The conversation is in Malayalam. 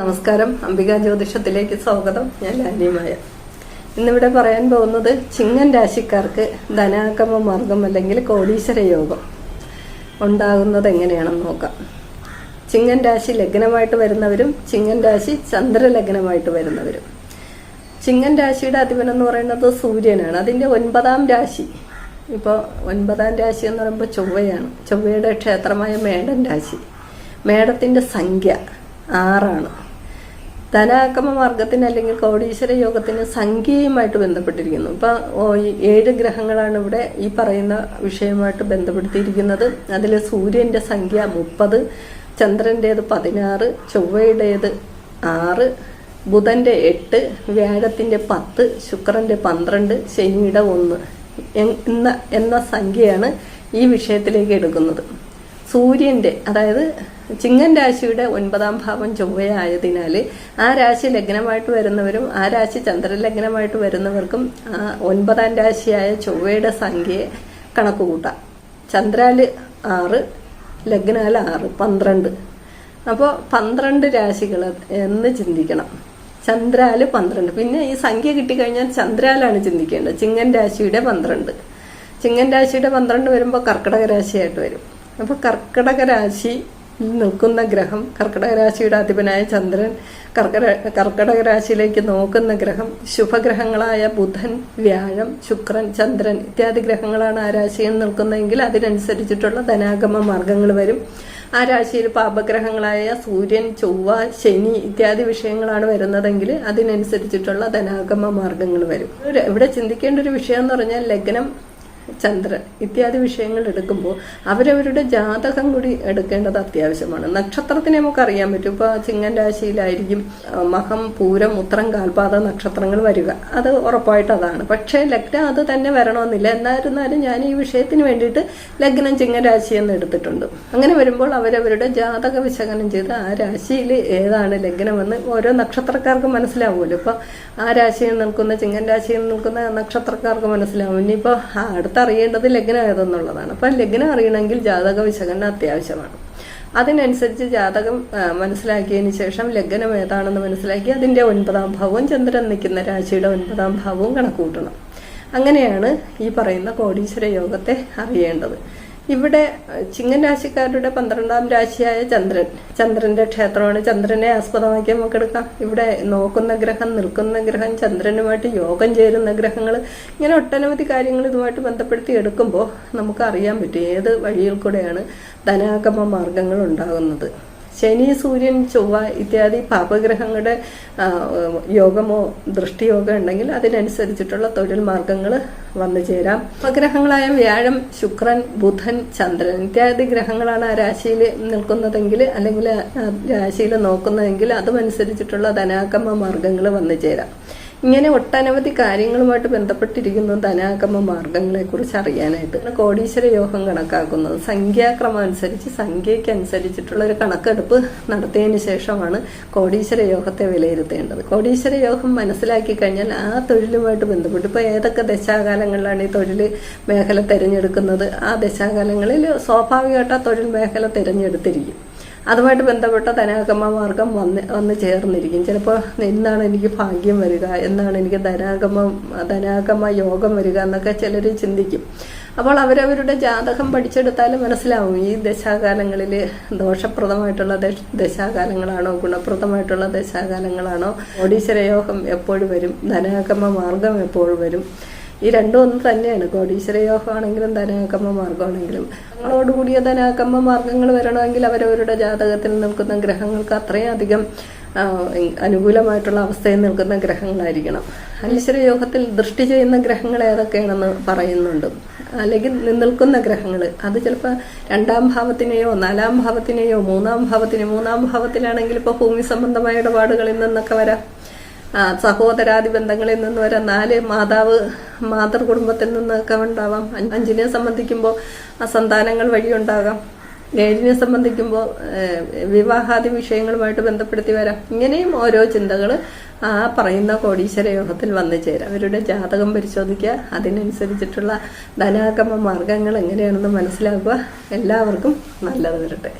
നമസ്കാരം. അംബിക ജ്യോതിഷത്തിലേക്ക് സ്വാഗതം. ഞാൻ ലാനിമായ ഇന്നിവിടെ പറയാൻ പോകുന്നത് ചിങ്ങൻ രാശിക്കാർക്ക് ധനാഗമ മാർഗം അല്ലെങ്കിൽ കോടീശ്വര യോഗം ഉണ്ടാകുന്നത് എങ്ങനെയാണെന്ന് നോക്കാം. ചിങ്ങൻ രാശി ലഗ്നമായിട്ട് വരുന്നവരും ചിങ്ങൻ രാശി ചന്ദ്രലഗ്നമായിട്ട് വരുന്നവരും. ചിങ്ങൻ രാശിയുടെ അധിപൻ എന്ന് പറയുന്നത് സൂര്യനാണ്. അതിന്റെ ഒൻപതാം രാശി. ഇപ്പോൾ ഒൻപതാം രാശി എന്ന് പറയുമ്പോൾ ചൊവ്വയാണ്. ചൊവ്വയുടെ ക്ഷേത്രമായ മേടൻ രാശി. മേടത്തിന്റെ സംഖ്യ ആറാണ്. ധനാഗമ മാർഗത്തിന് അല്ലെങ്കിൽ കോടീശ്വര യോഗത്തിന് സംഖ്യയുമായിട്ട് ബന്ധപ്പെട്ടിരിക്കുന്നു. ഇപ്പൊ ഓ, ഈ ഏഴ് ഗ്രഹങ്ങളാണ് ഇവിടെ ഈ പറയുന്ന വിഷയമായിട്ട് ബന്ധപ്പെടുത്തിയിരിക്കുന്നത്. അതിൽ സൂര്യന്റെ സംഖ്യ മുപ്പത് ചന്ദ്രന്റേത് പതിനാറ് ചൊവ്വയുടേത് ആറ് ബുധന്റെ എട്ട് വ്യാഴത്തിന്റെ പത്ത് ശുക്രന്റെ പന്ത്രണ്ട് ശനിയുടെ ഒന്ന്. എന്ന എന്ന സംഖ്യയാണ് ഈ വിഷയത്തിലേക്ക് എടുക്കുന്നത്. സൂര്യന്റെ അതായത് ചിങ്ങൻ രാശിയുടെ ഒൻപതാം ഭാവം ചൊവ്വയായതിനാൽ ആ രാശി ലഗ്നമായിട്ട് വരുന്നവരും ആ രാശി ചന്ദ്രലഗ്നമായിട്ട് വരുന്നവർക്കും ആ ഒൻപതാം രാശിയായ ചൊവ്വയുടെ സംഖ്യയെ കണക്ക് കൂട്ടാം. ചന്ദ്രാൽ ആറ് ലഗ്നാൽ ആറ് പന്ത്രണ്ട്. അപ്പോൾ പന്ത്രണ്ട് രാശികൾ എന്ന് ചിന്തിക്കണം. ചന്ദ്രാൽ പന്ത്രണ്ട്. പിന്നെ ഈ സംഖ്യ കിട്ടിക്കഴിഞ്ഞാൽ ചന്ദ്രാലാണ് ചിന്തിക്കേണ്ടത്. ചിങ്ങൻ രാശിയുടെ പന്ത്രണ്ട്. ചിങ്ങൻ രാശിയുടെ പന്ത്രണ്ട് വരുമ്പോൾ കർക്കിടക രാശിയായിട്ട് വരും. അപ്പോൾ കർക്കിടക രാശി നിൽക്കുന്ന ഗ്രഹം കർക്കിടക രാശിയുടെ അധിപനായ ചന്ദ്രൻ കർക്കിട കർക്കിടക രാശിയിലേക്ക് നോക്കുന്ന ഗ്രഹം ശുഭഗ്രഹങ്ങളായ ബുധൻ വ്യാഴം ശുക്രൻ ചന്ദ്രൻ ഇത്യാദി ഗ്രഹങ്ങളാണ് ആ രാശിയിൽ നിൽക്കുന്നതെങ്കിൽ അതിനനുസരിച്ചിട്ടുള്ള ധനാഗമ മാർഗങ്ങൾ വരും. ആ രാശിയിൽ പാപഗ്രഹങ്ങളായ സൂര്യൻ ചൊവ്വ ശനി ഇത്യാദി വിഷയങ്ങളാണ് വരുന്നതെങ്കിൽ അതിനനുസരിച്ചിട്ടുള്ള ധനാഗമ മാർഗങ്ങൾ വരും. ഇവിടെ ചിന്തിക്കേണ്ട ഒരു വിഷയം എന്ന് പറഞ്ഞാൽ ലഗ്നം ചന്ദ്രൻ ഇത്യാദി വിഷയങ്ങൾ എടുക്കുമ്പോൾ അവരവരുടെ ജാതകം കൂടി എടുക്കേണ്ടത് അത്യാവശ്യമാണ്. നക്ഷത്രത്തിനെ നമുക്ക് അറിയാൻ പറ്റും. ഇപ്പോൾ ചിങ്ങൻ രാശിയിലായിരിക്കും മഹം പൂരം ഉത്രം കാൽപാത നക്ഷത്രങ്ങൾ വരിക. അത് ഉറപ്പായിട്ട് അതാണ്. പക്ഷേ ലഗ്നം അത് തന്നെ വരണമെന്നില്ല. എന്നായിരുന്നാലും ഞാൻ ഈ വിഷയത്തിന് വേണ്ടിയിട്ട് ലഗ്നം ചിങ്ങൻ രാശി എന്ന് എടുത്തിട്ടുണ്ട്. അങ്ങനെ വരുമ്പോൾ അവരവരുടെ ജാതക വിശകലനം ചെയ്ത് ആ രാശിയിൽ ഏതാണ് ലഗ്നമെന്ന് ഓരോ നക്ഷത്രക്കാർക്ക് മനസ്സിലാവുമല്ലോ. ഇപ്പൊ ആ രാശിയിൽ നിൽക്കുന്ന ചിങ്ങൻ രാശിയിൽ നിൽക്കുന്ന നക്ഷത്രക്കാർക്ക് മനസ്സിലാവും. ഇനിയിപ്പോൾ ആ അടുത്തറിയേണ്ടത് ലഗ്നം ഏതെന്നുള്ളതാണ് അപ്പം ലഗ്നം അറിയണമെങ്കിൽ ജാതക വിശകലനം അത്യാവശ്യമാണ്. അതിനനുസരിച്ച് ജാതകം മനസ്സിലാക്കിയതിന് ശേഷം ലഗ്നം ഏതാണെന്ന് മനസ്സിലാക്കി അതിന്റെ ഒൻപതാം ഭാവവും ചന്ദ്രൻ നിൽക്കുന്ന രാശിയുടെ ഒൻപതാം ഭാവവും കണക്കുകൂട്ടണം. അങ്ങനെയാണ് ഈ പറയുന്ന കോടീശ്വര യോഗത്തെ അറിയേണ്ടത്. ഇവിടെ അഹ്, ചിങ്ങൻ രാശിക്കാരുടെ പന്ത്രണ്ടാം രാശിയായ ചന്ദ്രൻ. ചന്ദ്രന്റെ ക്ഷേത്രമാണ്. ചന്ദ്രനെ ആസ്പദമാക്കി നമുക്ക് എടുക്കാം. ഇവിടെ നോക്കുന്ന ഗ്രഹം നിൽക്കുന്ന ഗ്രഹം ചന്ദ്രനുമായിട്ട് യോഗം ചേരുന്ന ഗ്രഹങ്ങൾ ഇങ്ങനെ ഒട്ടനവധി കാര്യങ്ങൾ ഇതുമായിട്ട് ബന്ധപ്പെടുത്തി എടുക്കുമ്പോൾ നമുക്ക് അറിയാൻ പറ്റും ഏത് വഴിയിൽ കൂടെയാണ് ധനാഗമ മാർഗങ്ങൾ ഉണ്ടാകുന്നത്. ശനി സൂര്യൻ ചൊവ്വ ഇത്യാദി പാപഗ്രഹങ്ങളുടെ യോഗമോ ദൃഷ്ടിയോഗം ഉണ്ടെങ്കിൽ അതിനനുസരിച്ചിട്ടുള്ള തൊഴിൽ മാർഗങ്ങൾ വന്നു ചേരാം. ഉപഗ്രഹങ്ങളായ വ്യാഴം ശുക്രൻ ബുധൻ ചന്ദ്രൻ ഇത്യാദി ഗ്രഹങ്ങളാണ് ആ രാശിയിൽ നിൽക്കുന്നതെങ്കിൽ അല്ലെങ്കിൽ രാശിയിൽ നോക്കുന്നതെങ്കിൽ അതുമനുസരിച്ചിട്ടുള്ള ധനാഗമ മാർഗങ്ങൾ വന്നു ചേരാം. ഇങ്ങനെ ഒട്ടനവധി കാര്യങ്ങളുമായിട്ട് ബന്ധപ്പെട്ടിരിക്കുന്നു ധനാഗമ മാർഗങ്ങളെ കുറിച്ച് അറിയാനായിട്ട് കോടീശ്വര യോഗം കണക്കാക്കുന്നത്. സംഖ്യാക്രമം അനുസരിച്ച് സംഖ്യയ്ക്ക് അനുസരിച്ചിട്ടുള്ള ഒരു കണക്കെടുപ്പ് നടത്തിയതിന് ശേഷമാണ് കോടീശ്വര യോഗത്തെ വിലയിരുത്തേണ്ടത്. കോടീശ്വര യോഗം മനസ്സിലാക്കി കഴിഞ്ഞാൽ ആ തൊഴിലുമായിട്ട് ബന്ധപ്പെട്ട് ഇപ്പോൾ ഏതൊക്കെ ദശാകാലങ്ങളിലാണ് ഈ തൊഴിൽ മേഖല തിരഞ്ഞെടുക്കുന്നത്? ആ ദശാകാലങ്ങളിൽ സ്വാഭാവികമായിട്ട് ആ തൊഴിൽ മേഖല തിരഞ്ഞെടുത്തിരിക്കും. അതുമായിട്ട് ബന്ധപ്പെട്ട ധനാഗമമാർഗം വന്ന് വന്ന് ചേർന്നിരിക്കും. ചിലപ്പോൾ എന്നാണ് എനിക്ക് ഭാഗ്യം വരിക എന്നാണ് എനിക്ക് ധനാഗമ ധനാഗമ യോഗം വരിക എന്നൊക്കെ ചിലർ ചിന്തിക്കും. അപ്പോൾ അവരവരുടെ ജാതകം പഠിച്ചെടുത്താൽ മനസ്സിലാവും ഈ ദശാകാലങ്ങളിൽ ദോഷപ്രദമായിട്ടുള്ള ദശാകാലങ്ങളാണോ ഗുണപ്രദമായിട്ടുള്ള ദശാകാലങ്ങളാണോ ഓടീശ്വരയോഗം യോഗം എപ്പോൾ വരും ധനാഗമ മാർഗം എപ്പോഴും വരും. ഈ രണ്ടും ഒന്ന് തന്നെയാണ്. കോടീശ്വര യോഗമാണെങ്കിലും ധനാഗമ മാർഗമാണെങ്കിലും അതോടുകൂടിയ ധനകമ്മ മാർഗങ്ങൾ വരണമെങ്കിൽ അവരവരുടെ ജാതകത്തിൽ നിൽക്കുന്ന ഗ്രഹങ്ങൾക്ക് അത്രയും അധികം അനുകൂലമായിട്ടുള്ള അവസ്ഥയിൽ നിൽക്കുന്ന ഗ്രഹങ്ങളായിരിക്കണം. അനീശ്വര യോഗത്തിൽ ദൃഷ്ടി ചെയ്യുന്ന ഗ്രഹങ്ങൾ ഏതൊക്കെയാണെന്ന് പറയുന്നുണ്ട്. അല്ലെങ്കിൽ നിൽക്കുന്ന ഗ്രഹങ്ങൾ. അത് ചിലപ്പോൾ രണ്ടാം ഭാവത്തിനെയോ നാലാം ഭാവത്തിനെയോ മൂന്നാം ഭാവത്തിനെയോ മൂന്നാം ഭാവത്തിലാണെങ്കിൽ ഇപ്പോൾ ഭൂമി സംബന്ധമായ ഇടപാടുകളിൽ നിന്നൊക്കെ വരാം. സഹോദരാദി ബന്ധങ്ങളിൽ നിന്ന് വരെ നാല് മാതാവ് മാതൃ കുടുംബത്തിൽ നിന്നൊക്കെ ഉണ്ടാവാം. അഞ്ച് അഞ്ചിനെ സംബന്ധിക്കുമ്പോൾ അസന്താനങ്ങൾ വഴിയുണ്ടാകാം. ഏഴിനെ സംബന്ധിക്കുമ്പോൾ വിവാഹാദി വിഷയങ്ങളുമായിട്ട് ബന്ധപ്പെടുത്തി വരാം. ഇങ്ങനെയും ഓരോ ചിന്തകൾ ആ പറയുന്ന കോടീശ്വര യോഗത്തിൽ വന്നു ചേരാം. അവരുടെ ജാതകം പരിശോധിക്കുക അതിനനുസരിച്ചിട്ടുള്ള ധനാഗമ മാർഗങ്ങൾ എങ്ങനെയാണെന്ന് മനസ്സിലാക്കുക. എല്ലാവർക്കും നല്ലത് വരട്ടെ.